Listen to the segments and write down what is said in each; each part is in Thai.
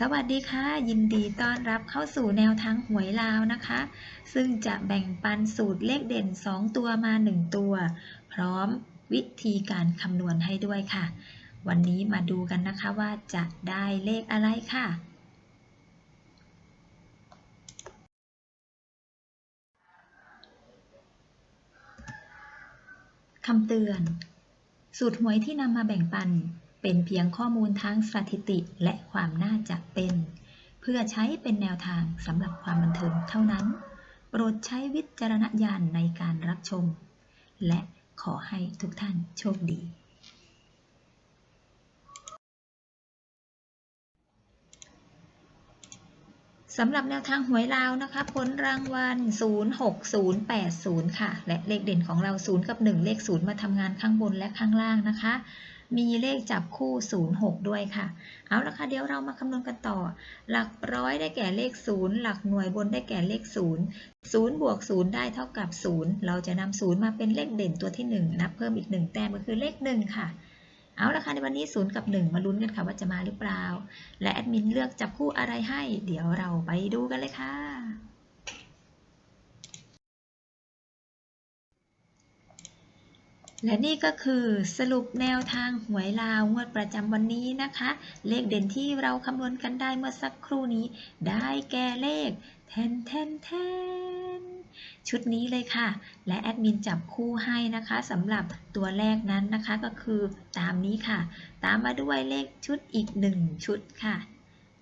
สวัสดีค่ะ ยินดีต้อนรับเข้าสู่แนวทางหวยลาวนะคะ ซึ่งจะแบ่งปันสูตรเลขเด่น 2 ตัวมา 1 ตัว พร้อมวิธีการคำนวณให้ด้วยค่ะ วันนี้มาดูกันนะคะว่าจะได้เลขอะไรค่ะ คำเตือน สูตรหวยที่นำมาแบ่งปัน เป็นเพียงข้อมูลทางสถิติและความน่าจะเป็น เพื่อใช้เป็นแนวทางสำหรับความบันเทิงเท่านั้น โปรดใช้วิจารณญาณในการรับชม และขอให้ทุกท่านโชคดีสำหรับแนวทางหวยลาวนะคะผลรางวัล 06080 ค่ะ และเลขเด่นของเรา 0 กับ 1 เลข 0 มาทำงานข้างบนและข้างล่างนะคะ มีเลขจับคู่ 06 ด้วยค่ะ เอาละค่ะ เดี๋ยวเรามาคำนวณกันต่อ หลักร้อยได้แก่เลข 0 หลักหน่วยบนได้แก่เลข 0 0 บวก 0 ได้เท่ากับ 0 เราจะนำ0มาเป็นเลขเด่นตัวที่ 1 นับเพิ่มอีก 1 แต้มก็คือเลข 1 ค่ะเอาละค่ะในวันนี้ 0 กับ 1 มาลุ้นกันค่ะว่าจะมาหรือเปล่า และแอดมินเลือกจับคู่อะไรให้ เดี๋ยวเราไปดูกันเลยค่ะ และนี่ก็คือสรุปแนวทางหวยลาวงวดประจำวันนี้นะคะ เลขเด่นที่เราคำนวณกันได้เมื่อสักครู่นี้ ได้แก่เลขแทนแทนแทนชุดนี้เลยค่ะ และแอดมินจับคู่ให้นะคะสำหรับตัวแรกนั้นนะคะก็คือตามนี้ค่ะ ตามมาด้วยเลขชุดอีก 1 ชุดค่ะ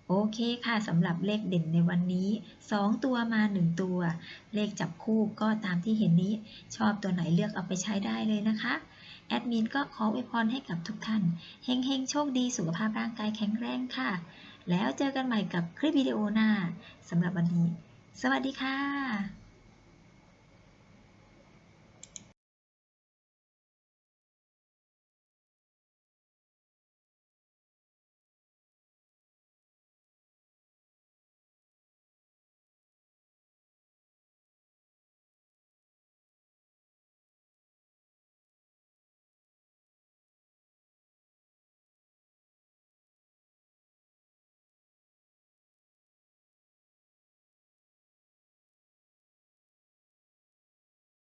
โอเคค่ะสำหรับเลขเด่นในวันนี้ 2 ตัวมา 1 ตัว เลขจับคู่ก็ตามที่เห็นนี้ ชอบตัวไหนเลือกเอาไปใช้ได้เลยนะคะ แอดมินก็ขออวยพรให้กับทุกท่าน เฮงๆ โชคดีสุขภาพร่างกายแข็งแรงค่ะ แล้วเจอกันใหม่กับคลิปวิดีโอหน้าสำหรับวันนี้ สวัสดีค่ะ